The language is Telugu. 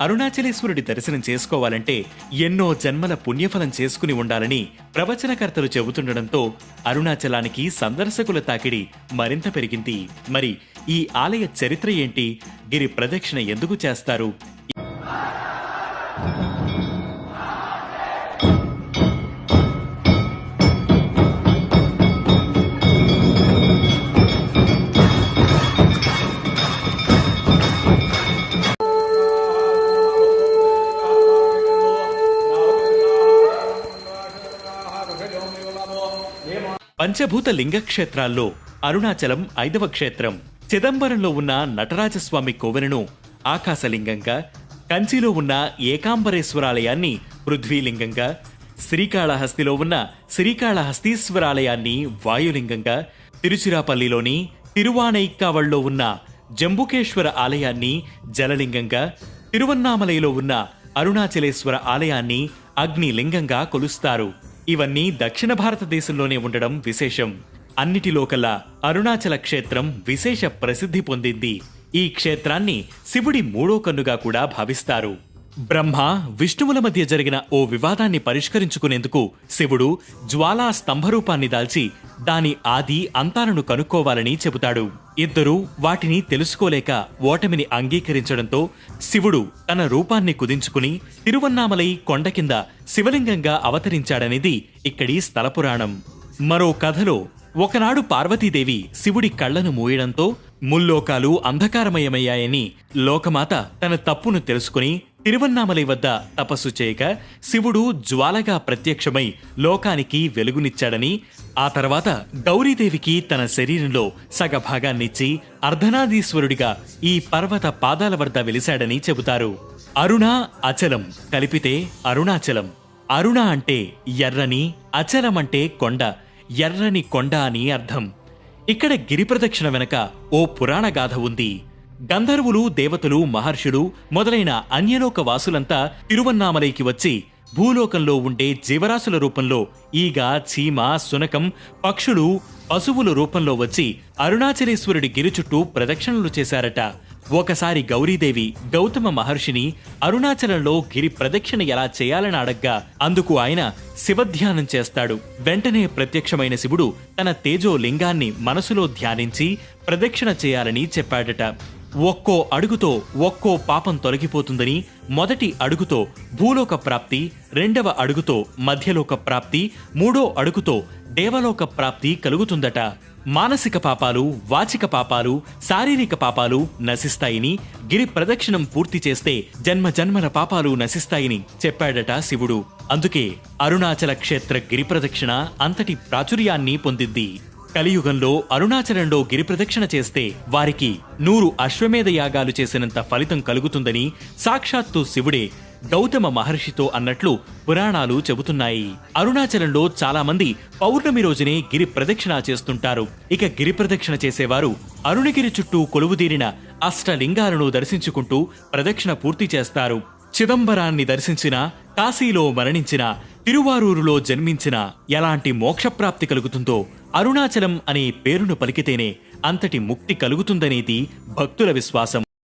అరుణాచలేశ్వరుడి దర్శనం చేసుకోవాలంటే ఎన్నో జన్మల పుణ్యఫలం చేసుకుని ఉండాలని ప్రవచనకర్తలు చెబుతుండడంతో అరుణాచలానికి సందర్శకుల తాకిడి మరింత పెరిగింది. మరి ఈ ఆలయ చరిత్ర ఏంటి? గిరి ప్రదక్షిణ ఎందుకు చేస్తారు? పంచభూత లింగక్షేత్రాల్లో అరుణాచలం ఐదవ క్షేత్రం. చిదంబరంలో ఉన్న నటరాజస్వామి కోవెలను ఆకాశలింగంగా కంచిలో ఉన్న ఏకాంబరేశ్వరాలయాన్ని పృథ్వీలింగంగా శ్రీకాళహస్తిలో ఉన్న శ్రీకాళహస్తీశ్వరాలయాన్ని వాయులింగంగా తిరుచిరాపల్లిలోని తిరువానైక్కావల్లో ఉన్న జంబుకేశ్వర ఆలయాన్ని జలలింగంగా తిరువన్నామలైలో ఉన్న అరుణాచలేశ్వర ఆలయాన్ని అగ్నిలింగంగా కొలుస్తారు. ఇవన్నీ దక్షిణ భారతదేశంలోనే ఉండడం విశేషం. అన్నిటిలోకల్లా అరుణాచల క్షేత్రం విశేష ప్రసిద్ధి పొందింది. ఈ క్షేత్రాన్ని శివుడి మూడో కన్నుగా కూడా భావిస్తారు. బ్రహ్మ విష్ణువుల మధ్య జరిగిన ఓ వివాదాన్ని పరిష్కరించుకునేందుకు శివుడు జ్వాలా స్తంభరూపాన్ని దాల్చి దాని ఆది అంతాలను కనుక్కోవాలని చెబుతాడు. ఇద్దరూ వాటిని తెలుసుకోలేక ఓటమిని అంగీకరించడంతో శివుడు తన రూపాన్ని కుదించుకుని తిరువన్నామలై కొండ కింద శివలింగంగా అవతరించాడనేది ఇక్కడి స్థలపురాణం. మరో కథలో ఒకనాడు పార్వతీదేవి శివుడి కళ్ళను మూయడంతో ముల్లోకాలు అంధకారమయమయ్యాయని లోకమాత తన తప్పును తెలుసుకుని తిరువన్నామలై వద్ద తపస్సు చేయక శివుడు జ్వాలగా ప్రత్యక్షమై లోకానికి వెలుగునిచ్చాడని ఆ తర్వాత గౌరీదేవికి తన శరీరంలో సగభాగాన్నిచ్చి అర్ధనాదీశ్వరుడిగా ఈ పర్వత పాదాల వద్ద వెలిశాడని చెబుతారు. అరుణ అచలం కలిపితే అరుణాచలం. అరుణ అంటే ఎర్రని అచలం అంటే కొండ. ఎర్రని కొండ అని అర్థం. ఇక్కడ గిరిప్రదక్షిణ వెనక ఓ పురాణ గాథ ఉంది. గంధర్వులు దేవతలు మహర్షులు మొదలైన అన్యలోక వాసులంతా తిరువన్నామలైకి వచ్చి భూలోకంలో ఉండే జీవరాశుల రూపంలో ఈగ చీమ సునకం పక్షులు పశువుల రూపంలో వచ్చి అరుణాచలేశ్వరుడి గిరి చుట్టూ ప్రదక్షిణలు చేశారట. ఒకసారి గౌరీదేవి గౌతమ మహర్షిని అరుణాచలంలో గిరి ప్రదక్షిణ ఎలా చేయాలని అడగ్గా అందుకు ఆయన శివధ్యానం చేస్తాడు. వెంటనే ప్రత్యక్షమైన శివుడు తన తేజో లింగాన్ని మనసులో ధ్యానించి ప్రదక్షిణ చేయాలని చెప్పాడట. ఒక్కో అడుగుతో ఒక్కో పాపం తొలగిపోతుందని మొదటి అడుగుతో భూలోక ప్రాప్తి రెండవ అడుగుతో మధ్యలోక ప్రాప్తి మూడో అడుగుతో దేవలోక ప్రాప్తి కలుగుతుందట. మానసిక పాపాలు వాచిక పాపాలు శారీరక పాపాలు నశిస్తాయని గిరి ప్రదక్షిణం పూర్తి చేస్తే జన్మ జన్మల పాపాలు నశిస్తాయని చెప్పాడట శివుడు. అందుకే అరుణాచల క్షేత్ర గిరి ప్రదక్షిణ అంతటి ప్రాచుర్యాన్ని పొందింది కలియుగంలో అరుణాచలంలో గిరి ప్రదక్షిణ చేస్తే వారికి నూరు అశ్వమేధ యాగాలు చేసినంత ఫలితం కలుగుతుందని సాక్షాత్తు శివుడే గౌతమ మహర్షితో అన్నట్లు పురాణాలు చెబుతున్నాయి. అరుణాచలంలో చాలా మంది పౌర్ణమి రోజునే గిరి ప్రదక్షిణ చేస్తుంటారు. ఇక గిరి ప్రదక్షిణ చేసేవారు అరుణగిరి చుట్టూ కొలువుదీరిన అష్టలింగాలను దర్శించుకుంటూ ప్రదక్షిణ పూర్తి చేస్తారు. చిదంబరాన్ని దర్శించిన కాశీలో మరణించిన తిరువారూరులో జన్మించిన ఎలాంటి మోక్షప్రాప్తి కలుగుతుందో అరుణాచలం అనే పేరును పలికితేనే అంతటి ముక్తి కలుగుతుందనేది భక్తుల విశ్వాసం.